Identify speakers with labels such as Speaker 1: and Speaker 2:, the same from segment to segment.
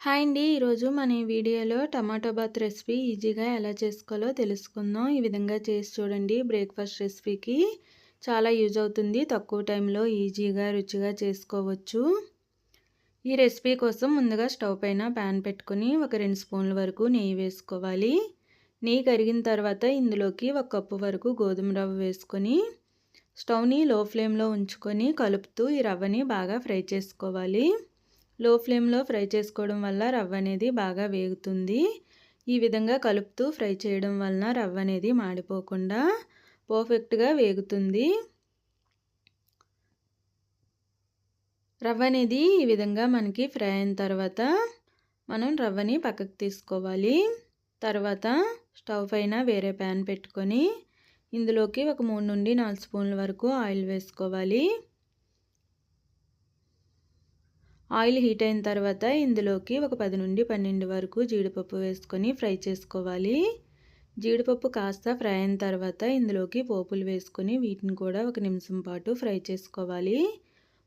Speaker 1: Hi అండి. ఈరోజు మన ఈ వీడియోలో టమాటో బాత్ రెసిపీ ఈజీగా ఎలా చేసుకోవాలో తెలుసుకుందాం. ఈ విధంగా చేసి చూడండి బ్రేక్ఫాస్ట్ రెసిపీకి. చాలా యూజ్ అవుతుంది. తక్కువ టైంలో ఈజీగా రుచిగా చేసుకోవచ్చు. ఈ రెసిపీ కోసం ముందుగా స్టవ్ పైన ప్యాన్ పెట్టుకుని ఒక రెండు స్పూన్ల వరకు నెయ్యి వేసుకోవాలి. నెయ్యి కరిగిన తర్వాత ఇందులోకి ఒక కప్పు వరకు గోధుమ రవ్వ వేసుకొని స్టవ్ని లో ఫ్లేమ్లో ఉంచుకొని కలుపుతూ ఈ రవ్వని బాగా ఫ్రై చేసుకోవాలి. లో ఫ్లేమ్లో ఫ్రై చేసుకోవడం వల్ల రవ్వ అనేది బాగా వేగుతుంది. ఈ విధంగా కలుపుతూ ఫ్రై చేయడం వలన రవ్వ అనేది మాడిపోకుండా పర్ఫెక్ట్గా వేగుతుంది. రవ్వ అనేది ఈ విధంగా మనకి ఫ్రై అయిన తర్వాత మనం రవ్వని పక్కకు తీసుకోవాలి. తర్వాత స్టవ్ పైన వేరే ప్యాన్ పెట్టుకొని ఇందులోకి ఒక మూడు నుండి నాలుగు స్పూన్ల వరకు ఆయిల్ వేసుకోవాలి. ఆయిల్ హీట్ అయిన తర్వాత ఇందులోకి ఒక పది నుండి పన్నెండు వరకు జీడిపప్పు వేసుకొని ఫ్రై చేసుకోవాలి. జీడిపప్పు కాస్త ఫ్రై అయిన తర్వాత ఇందులోకి పోపులు వేసుకొని వీటిని కూడా ఒక నిమిషం పాటు ఫ్రై చేసుకోవాలి.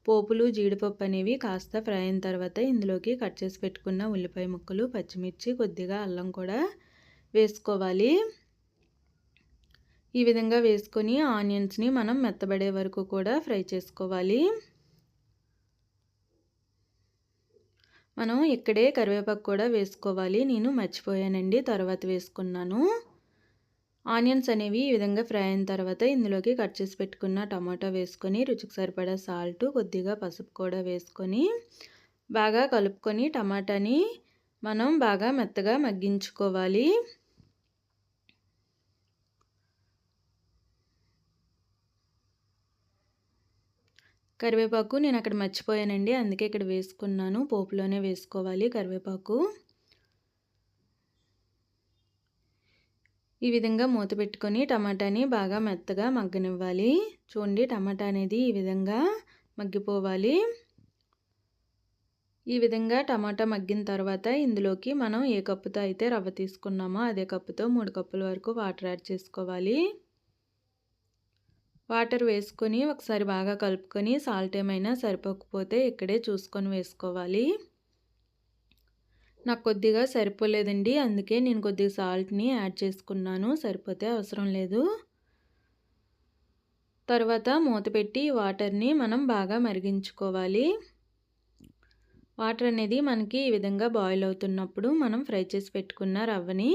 Speaker 1: పోపులు జీడిపప్పు అనేవి కాస్త ఫ్రై అయిన తర్వాత ఇందులోకి కట్ చేసి పెట్టుకున్న ఉల్లిపాయ ముక్కలు పచ్చిమిర్చి కొద్దిగా అల్లం కూడా వేసుకోవాలి. ఈ విధంగా వేసుకొని ఆనియన్స్ని మనం మెత్తబడే వరకు కూడా ఫ్రై చేసుకోవాలి. మనం ఇక్కడే కరివేపాకు కూడా వేసుకోవాలి. నేను మర్చిపోయానండి తర్వాత వేసుకున్నాను. ఆనియన్స్ అనేవి ఈ విధంగా ఫ్రై అయిన తర్వాత ఇందులోకి కట్ చేసి పెట్టుకున్న టమాటా వేసుకొని రుచికి సరిపడా సాల్ట్ కొద్దిగా పసుపు కూడా వేసుకొని బాగా కలుపుకొని టమాటాని మనం బాగా మెత్తగా మగ్గించుకోవాలి. కరివేపాకు నేను అక్కడ మర్చిపోయానండి. అందుకే ఇక్కడ వేసుకున్నాను. పోపులోనే వేసుకోవాలి కరివేపాకు. ఈ విధంగా మూత పెట్టుకొని టమాటాని బాగా మెత్తగా మగ్గనివ్వాలి. చూడండి టమాటా అనేది ఈ విధంగా మగ్గిపోవాలి. ఈ విధంగా టమాటా మగ్గిన తర్వాత ఇందులోకి మనం ఏ కప్పుతో అయితే రవ్వ తీసుకున్నామో అదే కప్పుతో మూడు కప్పుల వరకు వాటర్ యాడ్ చేసుకోవాలి. వాటర్ వేసుకొని ఒకసారి బాగా కలుపుకొని సాల్ట్ ఏమైనా సరిపోకపోతే ఇక్కడే చూసుకొని వేసుకోవాలి. నాకు కొద్దిగా సరిపోలేదండి అందుకే నేను కొద్దిగా సాల్ట్ని యాడ్ చేసుకున్నాను సరిపోతే అవసరం లేదు. తర్వాత మూత పెట్టి వాటర్ని మనం బాగా మరిగించుకోవాలి. వాటర్ అనేది మనకి ఈ విధంగా బాయిల్ అవుతున్నప్పుడు మనం ఫ్రై చేసి పెట్టుకున్న రవ్వని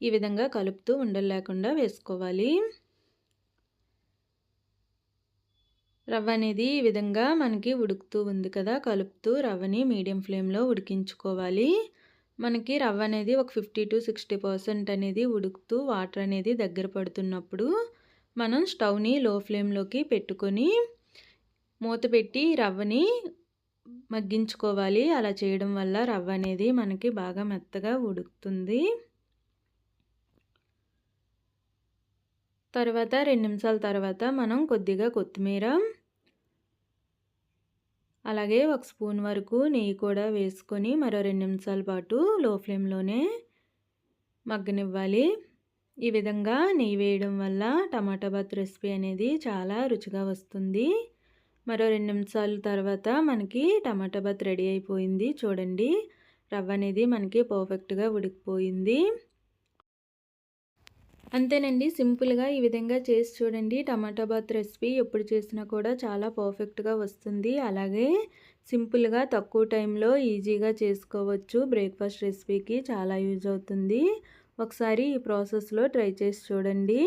Speaker 1: ఈ విధంగా కలుపుతూ ఉండలేకుండా వేసుకోవాలి. రవ్వ అనేది ఈ విధంగా మనకి ఉడుకుతూ ఉంది కదా కలుపుతూ రవ్వని మీడియం ఫ్లేమ్లో ఉడికించుకోవాలి. మనకి రవ్వ అనేది ఒక ఫిఫ్టీ టు సిక్స్టీ పర్సెంట్ అనేది ఉడుకుతూ వాటర్ అనేది దగ్గర పడుతున్నప్పుడు మనం స్టవ్ని లో ఫ్లేమ్లోకి పెట్టుకొని మూత పెట్టి రవ్వని మగ్గించుకోవాలి. అలా చేయడం వల్ల రవ్వ అనేది మనకి బాగా మెత్తగా ఉడుకుతుంది. తర్వాత రెండు నిమిషాల తర్వాత మనం కొద్దిగా కొత్తిమీర అలాగే ఒక స్పూన్ వరకు నెయ్యి కూడా వేసుకొని మరో రెండు నిమిషాల పాటు లో ఫ్లేమ్లోనే మగ్గనివ్వాలి. ఈ విధంగా నెయ్యి వేయడం వల్ల టమాటా బాత్ రెసిపీ అనేది చాలా రుచిగా వస్తుంది. మరో రెండు నిమిషాల తర్వాత మనకి టమాటా బాత్ రెడీ అయిపోయింది. చూడండి రవ్వ అనేది మనకి పర్ఫెక్ట్గా ఉడికిపోయింది. అంతేనండి. సింపుల్గా ఈ విధంగా చేసి చూడండి. టమాటా బాత్ రెసిపీ ఎప్పుడు చేసినా కూడా చాలా పర్ఫెక్ట్గా వస్తుంది. అలాగే సింపుల్గా తక్కువ టైంలో ఈజీగా చేసుకోవచ్చు. బ్రేక్ఫాస్ట్ రెసిపీకి చాలా యూజ్ అవుతుంది. ఒకసారి ఈ ప్రాసెస్లో ట్రై చేసి చూడండి.